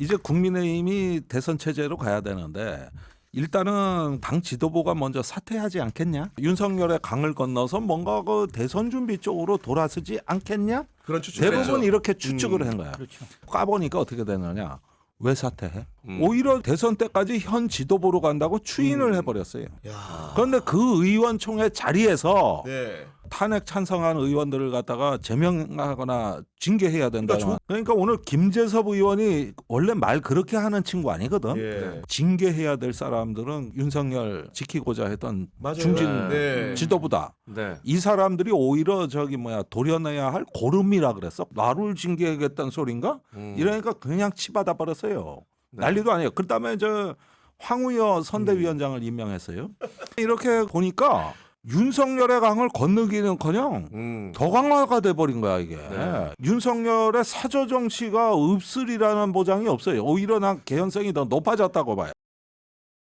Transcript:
이제 국민의힘이 대선 체제로 가야 되는데 일단은 당 지도부가 먼저 사퇴하지 않겠냐? 윤석열의 강을 건너서 뭔가 그 대선 준비 쪽으로 돌아서지 않겠냐? 그런 추측을 대부분. 이렇게 추측을 음. 한 거야. 그렇죠. 까보니까 어떻게 되느냐? 왜 사퇴해? 음. 오히려 대선 때까지 현 지도부로 간다고 추인을 해버렸어요. 야. 그런데 그 의원총회 자리에서 네. 탄핵 찬성한 의원들을 갖다가 제명하거나 징계해야 된다. 그러니까 그러니까 오늘 김재섭 의원이 원래 말 그렇게 하는 친구 아니거든. 예. 징계해야 될 사람들은 윤석열 지키고자 했던 맞아요. 중진 네. 지도부다. 네. 이 사람들이 오히려 저기 뭐야 도려내야 할 고름이라 그랬어. 나를 징계하겠다는 소린가? 음. 이러니까 그냥 치받아 버렸어요. 네. 난리도 아니에요. 그다음에 저 황우여 선대위원장을 임명했어요. 이렇게 보니까 윤석열의 강을 건너기는커녕 음. 더 강화가 돼 버린 거야 이게. 네. 윤석열의 사저 정치가 없으리라는 보장이 없어요. 오히려 난 개연성이 더 높아졌다고 봐요.